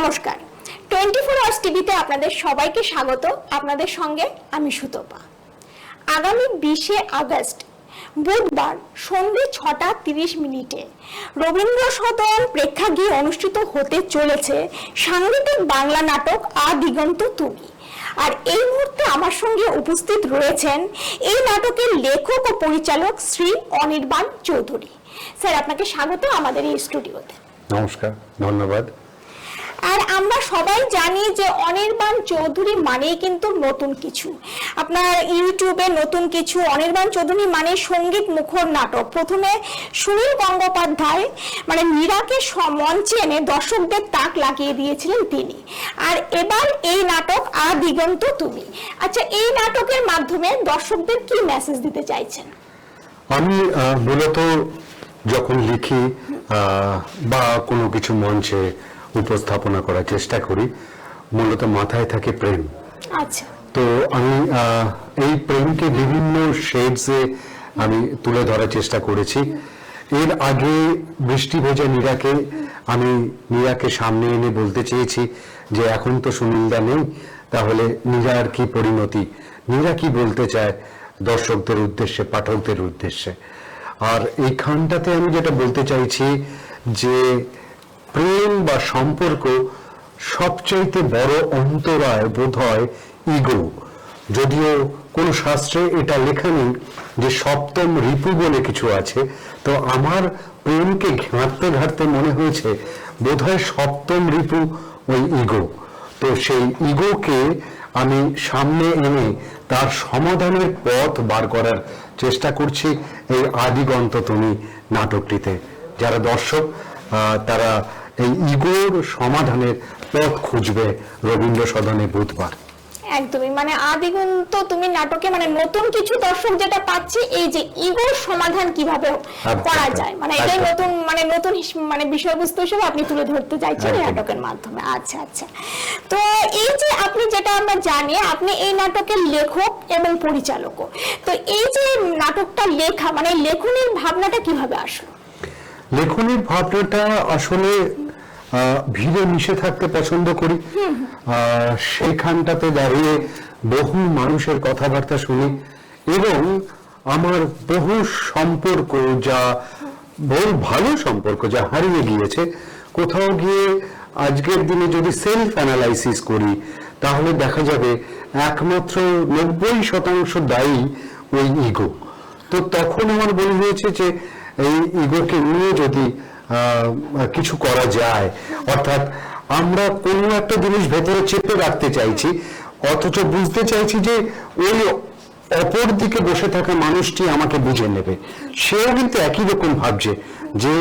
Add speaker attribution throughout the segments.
Speaker 1: নমস্কার। Twenty four hours টিভিতে আপনাদের সবাইকে স্বাগত। আপনাদের সঙ্গে আমি সুতপা। আগামী বিশে আগস্ট, বুধবার সন্ধ্যে ছটা তিরিশ মিনিটে রবীন্দ্র সদন প্রেক্ষাগৃহে অনুষ্ঠিত হতে চলেছে সাংগীতিক বাংলা নাটক আ দিগন্ত তুমি। আর এই মুহূর্তে আমার সঙ্গে উপস্থিত রয়েছেন এই নাটকের লেখক ও পরিচালক শ্রী অনির্বাণ চৌধুরী। স্যার, আপনাকে স্বাগত আমাদের এই স্টুডিওতে।
Speaker 2: নমস্কার, ধন্যবাদ।
Speaker 1: আর আমরা সবাই জানি যে অনির্বাণ চৌধুরী মানেই কিন্তু নতুন কিছু। আপনার ইউটিউবে নতুন কিছু, অনির্বাণ চৌধুরী মানে সংগীত মুখর নাটক। প্রথমে সুনীল গঙ্গোপাধ্যায় মানে মীরাকে মঞ্চে এনে দর্শকদের তাক লাগিয়ে দিয়েছিলেন তিনি। আর এবার এই নাটক, আ দিগন্ত তুমি। আচ্ছা এই নাটকের মাধ্যমে দর্শকদের কি মেসেজ দিতে চাইছেন?
Speaker 2: আমি মূলত যখন লিখি বা কোনো কিছু মঞ্চে উপস্থাপনা করার চেষ্টা করি। মূলত মাথায় থাকে প্রেম।
Speaker 1: আচ্ছা।
Speaker 2: তো আমি এই প্রেমকে বিভিন্ন শেডসে আমি তুলে ধরার চেষ্টা করেছি। এর আগে বৃষ্টি ভেজা নীরাকে আমি নীরাকে সামনে এনে বলতে চেয়েছি যে এখন তো সুনীলদা নেই তাহলে নীরার কি পরিণতি? নীরা কি বলতে চায়? দর্শকদের উদ্দেশ্যে পাঠকদের উদ্দেশ্যে। আর এইখানটাতে আমি যেটা বলতে চাইছি যে প্রেম বা সম্পর্ক সবচাইতে বড় অন্তরায় বোধ হয় ইগো। যদিও কোন শাস্ত্রে এটা লেখা নেই যে সপ্তম রিপু বলে কিছু আছে, তো আমার প্রেমকে ঘাঁটতে ঘাঁটতে মনে হয়েছে বোধহয় সপ্তম রিপু ওই ইগো। তো সেই ইগোকে আমি সামনে এনে তার সমাধানের পথ বার করার চেষ্টা করছি এই আদিগন্ত তুমি নাটকটিতে। যারা দর্শক তারা এই ইগোর সমাধানের পথ খুঁজবে রবীন্দ্র সদনে বুধবার।
Speaker 1: একদমই মানে আদিগুন্ত তুমি নাটকে মানে নতুন কিছু দর্শক যেটা পাচ্ছে এই যে ইগোর সমাধান কীভাবে করা যায় মানে এটাই নতুন মানে নতুন মানে বিষয়বস্তু হিসেবে আপনি তুলে ধরতে চাইছেন এই নাটকের মাধ্যমে। আচ্ছা আচ্ছা। তো এই যে আপনি যেটা আমরা জানি আপনি এই নাটকের লেখক এবং পরিচালকও। তো এই যে নাটকটা লেখা মানে লেখনের ভাবনাটা কীভাবে আসলো?
Speaker 2: লেখনের ভাবনাটা আসলে ভিড়ে মিশে থাকতে পছন্দ করি। আহ, সেইখানটাতে দাঁড়িয়ে বহু মানুষের কথাবার্তা শুনি এবং আমার বহু সম্পর্ক যা বহু ভালো সম্পর্ক যা হারিয়ে গিয়েছে। কোথাও গিয়ে আজকের দিনে যদি সেলফ অ্যানালাইসিস করি তাহলে দেখা যাবে একমাত্র নব্বই শতাংশ দায়ী ওই ইগো তো তখন আমার মনে হয়েছে যে এই ইগোকে নিয়ে যদি কিছু করা যায়। অর্থাৎ আমরা কোনো একটা জিনিস ভেতরে চেপে রাখতে চাইছি, অথচ বুঝতে চাইছি যে ওই অপর দিকে বসে থাকা মানুষটি আমাকে বুঝে নেবে। সেও কিন্তু একই রকম ভাবছে যে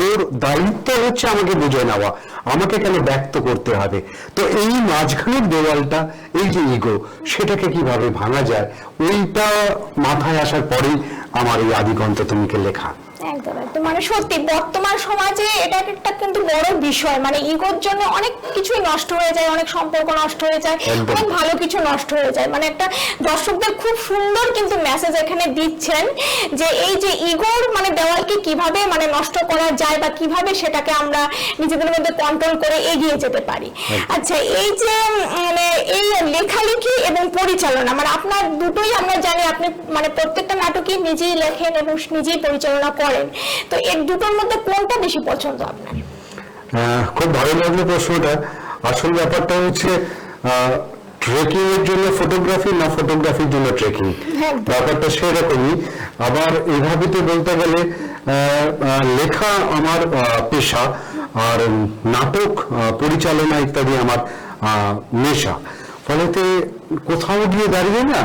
Speaker 2: ওর দায়িত্ব হচ্ছে আমাকে বুঝে নেওয়া, আমাকে কেন ব্যক্ত করতে হবে। তো এই মাঝখানের দেওয়ালটা, এই যে ইগো সেটাকে কীভাবে ভাঙা যায়, ওইটা মাথায় আসার পরেই আমার এই আদিগন্ত তুমিকে লেখা।
Speaker 1: একদম একদম। মানে সত্যি বর্তমান সমাজে এটা একটা কিন্তু বড় বিষয়। মানে ইগোর জন্য অনেক কিছুই নষ্ট হয়ে যায় অনেক সম্পর্ক নষ্ট হয়ে যায়। অনেক ভালো কিছু নষ্ট হয়ে যায়। মানে একটা দর্শকদের খুব সুন্দর কিন্তু মেসেজ এখানে দিচ্ছেন যে এই যে ইগোর মানে দেওয়ালকে কীভাবে মানে নষ্ট করা যায় বা কীভাবে সেটাকে আমরা নিজেদের মধ্যে কন্ট্রোল করে এগিয়ে যেতে পারি। আচ্ছা এই যে মানে এই লেখালেখি এবং পরিচালনা মানে আপনার দুটোই আমরা জানি আপনি মানে প্রত্যেকটা নাটকই নিজেই লেখেন এবং নিজেই পরিচালনা করেন। তো এর দুটোর মধ্যে কোনটা বেশি পছন্দ আপনার?
Speaker 2: খুব ভালো লাগল প্রশ্নটা। আসল ব্যাপারটা হচ্ছে ট্রেকিং এর জন্য ফটোগ্রাফি না ফটোগ্রাফির জন্য ট্রেকিং। ব্যাপারটা সেরকমই। আবার এইভাবে তো বলতে গেলে লেখা আমার পেশা আর নাটক পরিচালনা ইত্যাদি আমার আহ, নেশা। ফলেতে কোথাও গিয়ে দাঁড়িয়ে না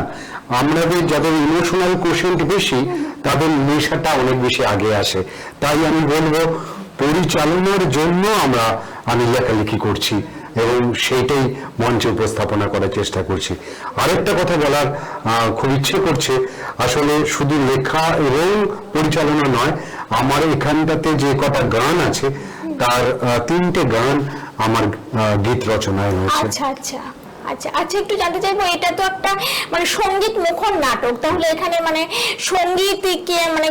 Speaker 2: আমাদের যাদের ইমোশনাল কোশেন্ট বেশি, তাদের নেশাটা অনেক বেশি আগে আসে। তাই আমি বলব, পরিচালনার জন্য আমরা আমি লেখালেখি করছি এবং সেইটাই মঞ্চে উপস্থাপনা করার চেষ্টা করছি। আরেকটা কথা বলার খুব ইচ্ছে করছে, আসলে শুধু লেখা এবং পরিচালনা নয়, আমার এখানটাতে যে কটা গান আছে, তার তিনটে গান আমার গীত রচনায় রয়েছে।
Speaker 1: আচ্ছা আচ্ছা। আচ্ছা আচ্ছা একটু জানতে চাইব, এটা তো একটা মানে সংগীত মুখর নাটক, তাহলে এখানে মানে সংগীত কে মানে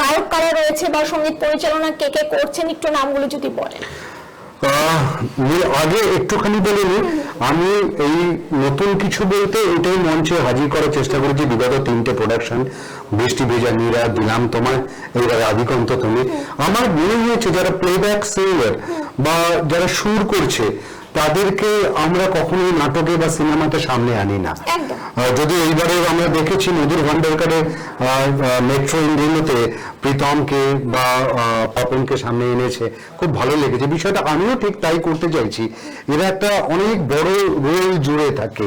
Speaker 1: গায়ক কারা রয়েছে বা সংগীত পরিচালনা কে কে করছেন, একটু নামগুলো যদি বলেন।
Speaker 2: আগে একটুখানি বলে আমি এই নতুন কিছু বলতে এটাই মঞ্চে হাজির করার চেষ্টা করেছি, বিগত তিনটে প্রোডাকশন বৃষ্টি ভেজা নীরা দিলাম তোমায় এইবারে আদিকন্ত তুমি। আমার মনে হয়েছে যারা প্লেব্যাক সিঙ্গার বা যারা সুর করছে তাদেরকে আমরা কখনোই নাটকে বা সিনেমাতে সামনে আনি না। যদি এইবারে আমরা দেখেছি মধুর ভান্ডারকারের মেট্রো ইন্ডিয়ানতে প্রীতমকে বা পাপনকে সামনে এনেছে খুব ভালো লেগেছে। বিষয়টা আমিও ঠিক তাই করতে চাইছি। এরা একটা অনেক বড় রোল জুড়ে থাকে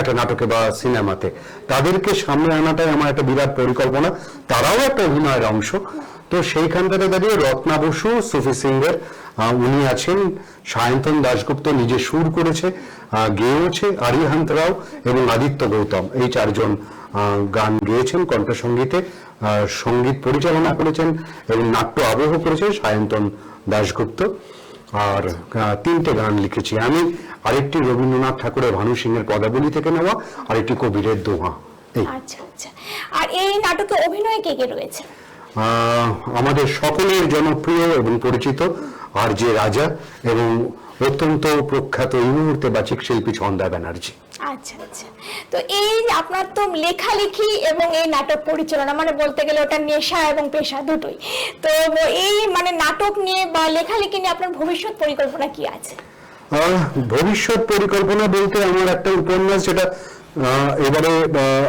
Speaker 2: একটা নাটকে বা সিনেমাতে। তাদেরকে সামনে আনাটাই আমার একটা বিরাট পরিকল্পনা। তারাও একটা অভিনয়ের অংশ। তো সেইখানটাতে দাঁড়িয়ে রত্না বসু সুফি আহ, উনি আছেন। সায়ন্তন দাশগুপ্ত নিজে সুর করেছে আহ, গেয়েওছে আরিহান্ত রাও এবং আদিত্য গৌতম। এই চারজন গান গেয়েছেন কণ্ঠসঙ্গীতে সংগীত পরিচালনা করেছেন এবং নাট্য আবহ করেছেন সায়ন্তন দাশগুপ্ত। আর তিনটে গান লিখেছি। আমি আরেকটি রবীন্দ্রনাথ ঠাকুরের ভানু সিংহের পদাবলী থেকে নেওয়া আরেকটি কবিরের দোহা। এই।
Speaker 1: আচ্ছা আচ্ছা। আর এই নাটকে অভিনয় কে কে রয়েছে?
Speaker 2: আহ, আমাদের সকলের জনপ্রিয় এবং পরিচিত আর যে রাজা এবং অত্যন্ত প্রখ্যাত এই মুহূর্তে বাচিক শিল্পী ছন্দা ব্যানার্জি।
Speaker 1: আচ্ছা আচ্ছা। তো এই আপনার তো লেখালেখি এবং এই নাটক পরিচালনা মানে বলতে গেলে ওটা নেশা এবং পেশা দুটোই। তো এই মানে নাটক নিয়ে বা লেখালেখি নিয়ে আপনার ভবিষ্যৎ পরিকল্পনা কি আছে?
Speaker 2: ভবিষ্যৎ পরিকল্পনা বলতে আমার একটা উপন্যাস যেটা এবারে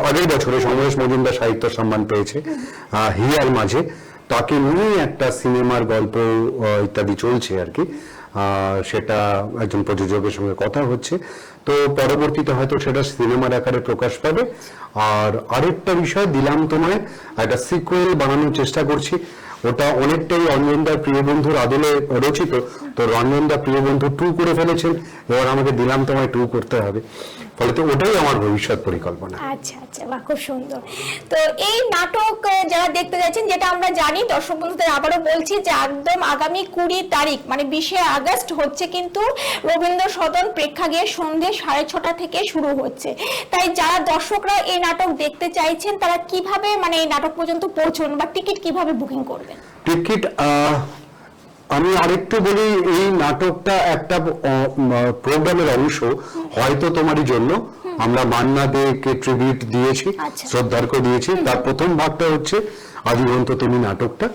Speaker 2: আগের বছরে সমরেশ মজুমদার সাহিত্য সম্মান পেয়েছে হিয়ার মাঝে। তাকে নিয়ে একটা সিনেমার গল্প ইত্যাদি চলছে আর কি। সেটা একজন প্রযোজকের সঙ্গে কথা হচ্ছে। তো পরবর্তীতে হয়তো সেটা সিনেমার আকারে প্রকাশ পাবে। আর আরেকটা বিষয়, দিলাম তোমায়, একটা সিকুয়েল বানানোর চেষ্টা করছি। ওটা অনেকটাই রঞ্জনদার প্রিয় বন্ধুর আদলে রচিত। তো রঞ্জনদা প্রিয় বন্ধু টু করে ফেলেছেন। এবার আমাকে দিলাম তোমায় টু করতে হবে। ফলে তো ওটাই আমার ভবিষ্যৎ পরিকল্পনা।
Speaker 1: আচ্ছা আচ্ছা বাহ খুব সুন্দর। তো এই নাটক যারা দেখতে যাচ্ছেন যেটা আমরা জানি দর্শক বন্ধুদের আবারও বলছি যে একদম আগামী কুড়ি তারিখ মানে বিশে আগস্ট হচ্ছে কিন্তু রবীন্দ্র সদন প্রেক্ষাগৃহে সন্ধে সাড়ে ছটা থেকে শুরু হচ্ছে। তাই যারা দর্শকরা এই নাটক দেখতে চাইছেন তারা কীভাবে মানে এই নাটক পর্যন্ত পৌঁছন বা টিকিট কীভাবে বুকিং করবেন?
Speaker 2: টিকিট আমি আরেকটু বলি এই নাটকটা একটা প্রোগ্রামের অংশ হয়তো তোমারই জন্য। আমরা মান্না দেকে ট্রিবিউট দিয়েছি
Speaker 1: আচ্ছা।
Speaker 2: দিয়েছি। তার প্রথম ভাগটা হচ্ছে আদিবন্ত তুমি নাটকটা।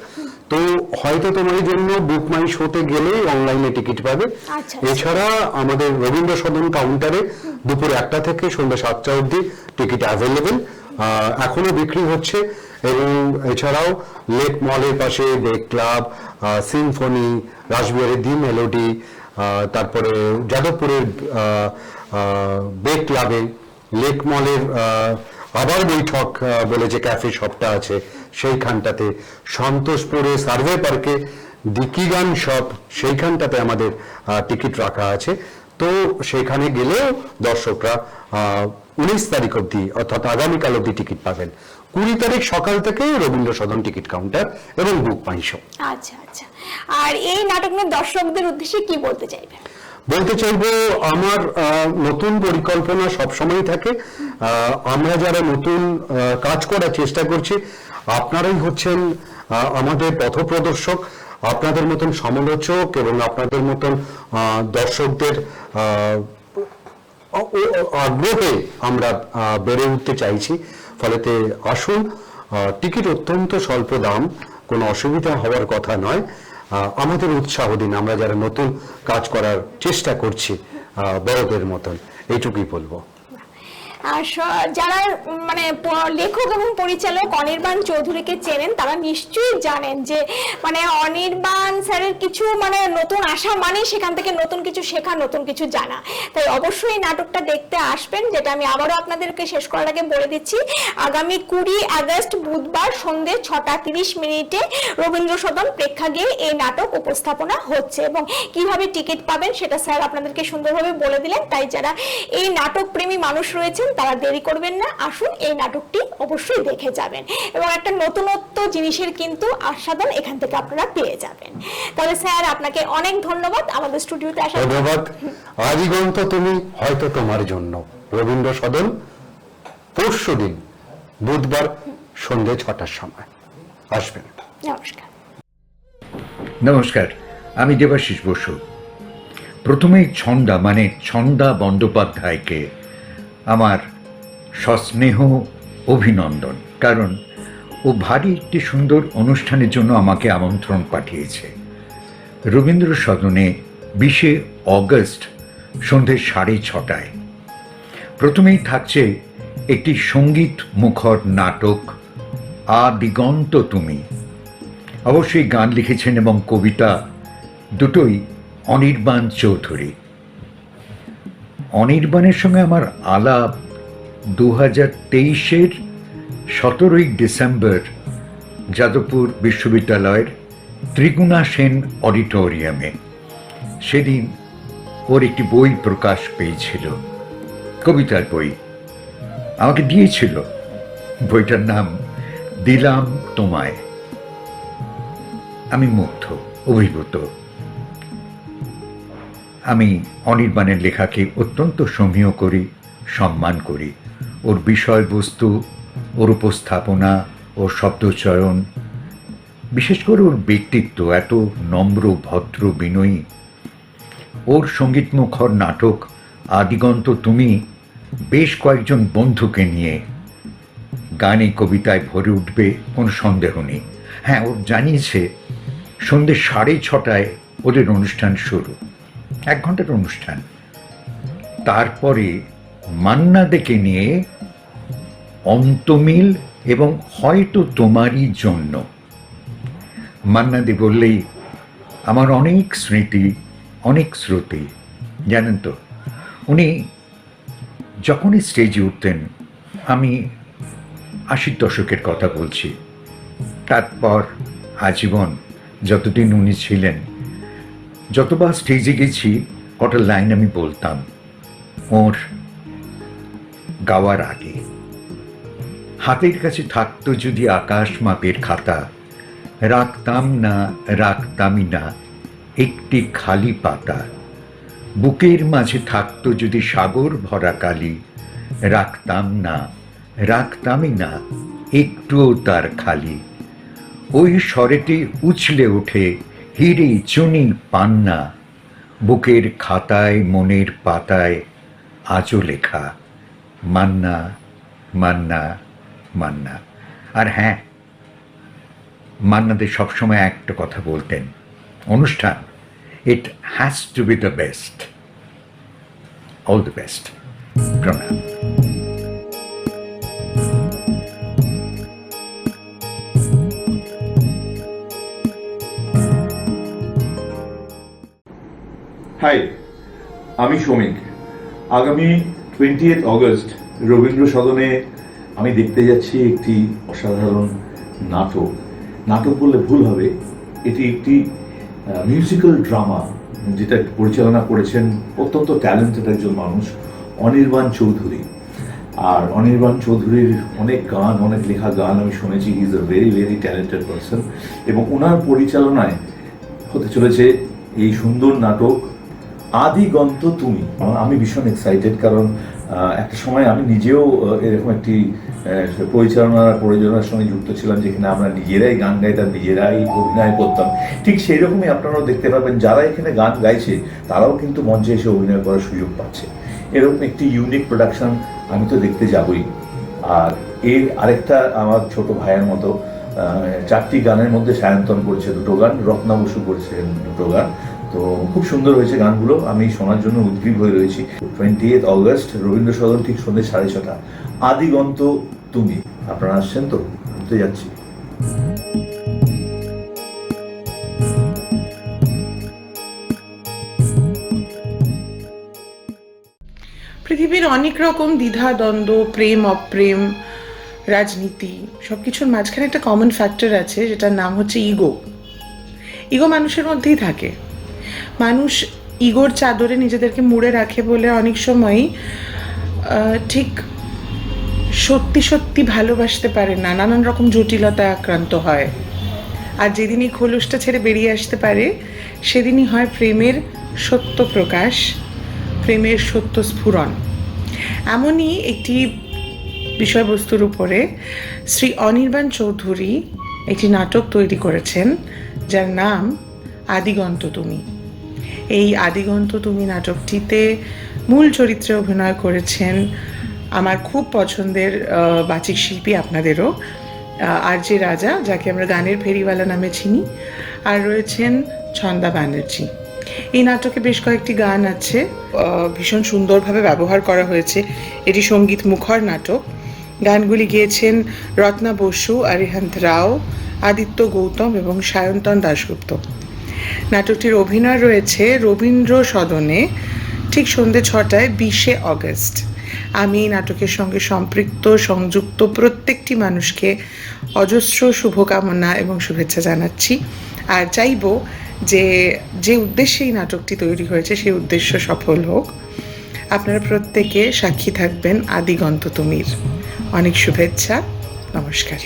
Speaker 2: তো হয়তো তোমারই জন্য বুক মাই শোতে গেলে অনলাইনে টিকিট পাবে।
Speaker 1: আচ্ছা।
Speaker 2: এছাড়া আমাদের রবীন্দ্র সদন কাউন্টারে দুপুর একটা থেকে সন্ধ্যা সাতটা অবধি টিকিট অ্যাভেলেবেল এখনও বিক্রি হচ্ছে এবং এছাড়াও লেক মলের পাশে লেক ক্লাব সিম্ফনি রাসবিহারের দি মেলোডি তারপরে যাদবপুরের বে ক্লাবে লেক মলের আবার বৈঠক বলে যে ক্যাফে শপটা আছে সেইখানটাতে সন্তোষপুরে সার্ভে পার্কে দিকিগান শপ সেইখানটাতে আমাদের টিকিট রাখা আছে। তো সেখানে গেলেও দর্শকরা উনিশ তারিখ অবধি অর্থাৎ আগামীকাল অবধি টিকিট পাবেন। কুড়ি তারিখ সকাল থেকে রবীন্দ্র সদন টিকিট কাউন্টার এবং বুক পাইশো
Speaker 1: আচ্ছা আচ্ছা। আর এই নাটক নিয়ে দর্শকদের উদ্দেশ্যে কি বলতে চাইবেন?
Speaker 2: বলতে চাইব আমার নতুন পরিকল্পনা সবসময় থাকে। আহ, আমরা যারা নতুন কাজ করার চেষ্টা করছি আপনারাই হচ্ছেন আমাদের পথপ্রদর্শক আপনাদের মতন সমালোচক এবং আপনাদের মতন আহ, দর্শকদের আগ্রহে আমরা বেড়ে উঠতে চাইছি। ফলেতে আসুন টিকিট অত্যন্ত স্বল্প দাম, কোনো অসুবিধা হওয়ার কথা নয়। আমাদের উৎসাহ দিন, আমরা যারা নতুন কাজ করার চেষ্টা করছি বড়দের মতন। এইটুকুই বলব।
Speaker 1: যারা মানে লেখক এবং পরিচালক অনির্বাণ চৌধুরীকে চেনেন, তারা নিশ্চয়ই জানেন যে মানে অনির্বাণ স্যারের কিছু মানে নতুন আসা মানে সেখান থেকে নতুন কিছু শেখা, নতুন কিছু জানা। তাই অবশ্যই নাটকটা দেখতে আসবেন, যেটা আমি আবারও আপনাদেরকে শেষ করার আগে বলে দিচ্ছি। আগামী কুড়ি আগস্ট বুধবার সন্ধে ছটা তিরিশ মিনিটে রবীন্দ্র সদন প্রেক্ষাগৃহে এই নাটক উপস্থাপনা হচ্ছে। এবং কীভাবে টিকিট পাবেন, সেটা স্যার আপনাদেরকে সুন্দরভাবে বলে দিলেন। তাই যারা এই নাটক প্রেমী মানুষ রয়েছেন তারা দেরি করবেন না আসুন এই নাটকটি অবশ্যই দেখে যাবেন। এবং একটা নতুনত্ব জিনিসের কিন্তু আস্বাদন এখান থেকে আপনারা পেয়ে যাবেন। তাহলে স্যার আপনাকে অনেক ধন্যবাদ আমাদের স্টুডিওতে আসার।
Speaker 2: ধন্যবাদ। আদিগন্ত তুমি হয়তো তোমার জন্য। রবীন্দ্র সদন পরশু দিন বুধবার সন্ধ্যে ছটার সময়। আসবেন।
Speaker 1: নমস্কার।
Speaker 3: নমস্কার আমি দেবাশিস বসু। প্রথমেই ছন্দা মানে ছন্দা বন্দ্যোপাধ্যায়কে আমার সস্নেহ অভিনন্দন, কারণ ও ভারী একটি সুন্দর অনুষ্ঠানের জন্য আমাকে আমন্ত্রণ পাঠিয়েছে। রবীন্দ্র সদনে বিশে অগস্ট সন্ধ্যে সাড়ে ছটায়। প্রথমেই থাকছে একটি সংগীত মুখর নাটক, আ দিগন্ত তুমি। অবশ্যই গান লিখেছেন এবং কবিতা দুটোই অনির্বাণ চৌধুরী। অনির্বাণের সঙ্গে আমার আলাপ দু হাজার তেইশের সতেরোই ডিসেম্বর যাদবপুর বিশ্ববিদ্যালয়ের ত্রিগুণা সেন অডিটোরিয়ামে। সেদিন ওর একটি বই প্রকাশ পেয়েছিল, কবিতার বই। আমাকে দিয়েছিল। বইটার নাম দিলাম তোমায়। আমি মুগ্ধ, অভিভূত। আমি অনির্বাণের লেখাকে অত্যন্ত সমীহ করি, সম্মান করি। ওর বিষয়বস্তু, ওর উপস্থাপনা, ওর শব্দচয়ন, বিশেষ করে ওর ব্যক্তিত্ব এত নম্র, ভদ্র, বিনয়ী। ওর সঙ্গীতমুখর নাটক, আদিগন্ত তুমি বেশ কয়েকজন বন্ধুকে নিয়ে গানে, কবিতায় ভরে উঠবে, কোনো সন্দেহ নেই। হ্যাঁ ওর জানিয়েছে সন্ধ্যে সাড়ে ছটায় ওদের অনুষ্ঠান শুরু। এক ঘণ্টার অনুষ্ঠান। তারপরে মান্না দেখে নিয়ে অন্তমিল এবং হয়তো তোমারই জন্য। মান্না মান্নাদি বললেই, আমার অনেক স্মৃতি, অনেক শ্রুতি জানেন তো, উনি যখনই স্টেজে উঠতেন, আমি আশির দশকের কথা বলছি। তারপর আজীবন যতদিন উনি ছিলেন যতবার স্টেজে গেছি, কটা লাইন আমি বলতাম ওর গাওয়ার আগে। হাতের কাছে থাকতো যদি আকাশ মাপের খাতা, রাখতাম না, রাখতামই না, একটি খালি পাতা। বুকের মাঝে থাকতো যদি সাগর ভরা কালি, রাখতাম না, রাখতামই না, একটুও তার খালি। ওই স্বরেতে উছলে ওঠে হিরে চুনি পান্না, বুকের খাতায়, মনের পাতায় আজও লেখা, মান্না মান্না মান্না। আর হ্যাঁ মান্নাদের সবসময় একটা কথা বলতেন, অনুষ্ঠান it has to be the best all the best প্রণাম।
Speaker 4: হাই আমি শ্রমিক। আগামী টোয়েন্টি অগস্ট রবীন্দ্র সদনে আমি দেখতে যাচ্ছি একটি অসাধারণ নাটক। নাটক বললে ভুল হবে। এটি একটি মিউজিক্যাল ড্রামা যেটা পরিচালনা করেছেন অত্যন্ত ট্যালেন্টেড একজন মানুষ, অনির্বাণ চৌধুরী। আর অনির্বাণ চৌধুরীর অনেক গান, অনেক লেখা গান আমি শুনেছি। Is a very very talented person এবং ওনার পরিচালনায় হতে চলেছে এই সুন্দর নাটক আদিগন্ত তুমি। আমি ভীষণ এক্সাইটেড কারণ একটা সময় আমি নিজেও এরকম একটি পরিচালনা পরিচালনার সঙ্গে যুক্ত ছিলাম যেখানে আমরা নিজেরাই গান গাইতাম নিজেরাই অভিনয় করতাম। ঠিক সেই রকমই আপনারাও দেখতে পাবেন, যারা এখানে গান গাইছে, তারাও কিন্তু মঞ্চে এসে অভিনয় করার সুযোগ পাচ্ছে। এরকম একটি ইউনিক প্রোডাকশন আমি তো দেখতে যাবই। আর এর আরেকটা আমার ছোট ভাইয়ের মতো চারটি গানের মধ্যে সায়ন্তন করেছে দুটো গান, রত্না বসু করেছেন দুটো গান। তো খুব সুন্দর হয়েছে গানগুলো। আমি শোনার জন্য উদ্গ্রীব হয়ে রয়েছি। Twenty eighth August Rabindra Sadan ঠিক সন্ধ্যে সাড়ে ছটা। আদিগন্ত তুমি। আপনারা আসছেন তো? আমি যাচ্ছি।
Speaker 5: পৃথিবীর অনেক রকম দ্বিধা, দ্বন্দ্ব, প্রেম, অপ্রেম, রাজনীতি সব কিছুর মাঝখানে একটা কমন ফ্যাক্টর আছে, যেটার নাম হচ্ছে ইগো ইগো মানুষের মধ্যেই থাকে। মানুষ ইগোর চাদরে নিজেদেরকে মুড়ে রাখে বলে অনেক সময়ই ঠিক সত্যি সত্যি ভালোবাসতে পারে না। নানান রকম জটিলতায় আক্রান্ত হয়। আর যেদিন এই খোলসটা ছেড়ে বেরিয়ে আসতে পারে, সেদিনই হয় প্রেমের সত্য প্রকাশ, প্রেমের সত্য স্ফুরণ। এমনই একটি বিষয়বস্তুর উপরে শ্রী অনির্বাণ চৌধুরী একটি নাটক তৈরি করেছেন, যার নাম আদিগন্ত তুমি। এই আদিগন্ত তুমি নাটকটিতে মূল চরিত্রে অভিনয় করেছেন আমার খুব পছন্দের বাচিক শিল্পী আপনাদেরও আর যে রাজা, যাকে আমরা গানের ফেরিওয়ালা নামে চিনি, আর রয়েছেন ছন্দা ব্যানার্জি। এই নাটকে বেশ কয়েকটি গান আছে ভীষণ সুন্দরভাবে ব্যবহার করা হয়েছে। এটি সংগীত মুখর নাটক। গানগুলি গিয়েছেন রত্না বসু আরিহান্ত রাও, আদিত্য গৌতম এবং সায়ন্তন দাশগুপ্ত। নাটকটির অভিনয় রয়েছে রবীন্দ্র সদনে, ঠিক সন্ধ্যে ছটায়, বিশে অগস্ট। আমি নাটকের সঙ্গে সম্পৃক্ত, সংযুক্ত প্রত্যেকটি মানুষকে অজস্র শুভকামনা এবং শুভেচ্ছা জানাচ্ছি। আর চাইব যে যে উদ্দেশ্যে এই নাটকটি তৈরি হয়েছে, সেই উদ্দেশ্য সফল হোক। আপনারা প্রত্যেকে সাক্ষী থাকবেন আদিগন্ত তুমির অনেক শুভেচ্ছা, নমস্কার।